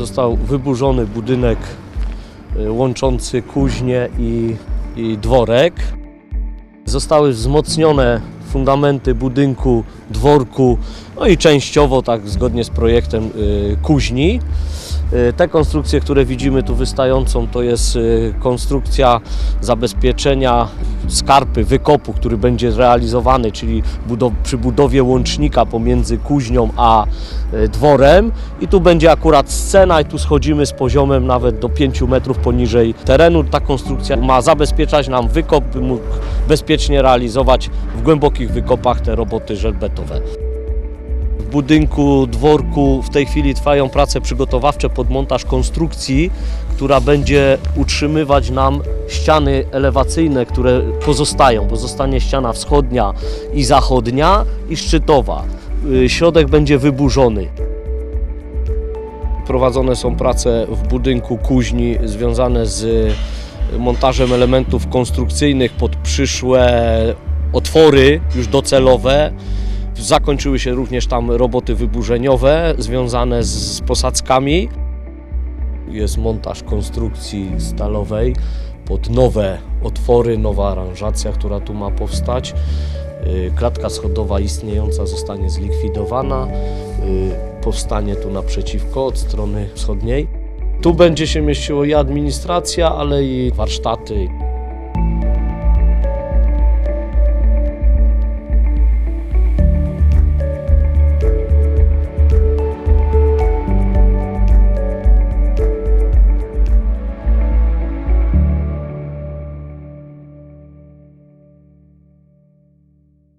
został wyburzony budynek y, łączący kuźnię i, i dworek. Zostały wzmocnione fundamenty budynku, dworku, no i częściowo, tak zgodnie z projektem, y, kuźni. Y, Te konstrukcje, które widzimy tu wystającą, to jest konstrukcja zabezpieczenia skarpy, wykopu, który będzie realizowany, czyli budow- przy budowie łącznika pomiędzy kuźnią a y, dworem. I tu będzie akurat scena i tu schodzimy z poziomem nawet do 5 metrów poniżej terenu. Ta konstrukcja ma zabezpieczać nam wykop, by mógł bezpiecznie realizować w głębokich wykopach te roboty żelbetowe. W budynku, dworku w tej chwili trwają prace przygotowawcze pod montaż konstrukcji, która będzie utrzymywać nam ściany elewacyjne, które pozostają, bo zostanie ściana wschodnia i zachodnia i szczytowa. Y, Środek będzie wyburzony. Prowadzone są prace w budynku kuźni związane z montażem elementów konstrukcyjnych pod przyszłe otwory już docelowe. Zakończyły się również tam roboty wyburzeniowe związane z posadzkami. Jest montaż konstrukcji stalowej pod nowe otwory, nowa aranżacja, która tu ma powstać. Y, Klatka schodowa istniejąca zostanie zlikwidowana. Y, Powstanie tu naprzeciwko od strony wschodniej. Tu będzie się mieściło i administracja, ale i warsztaty.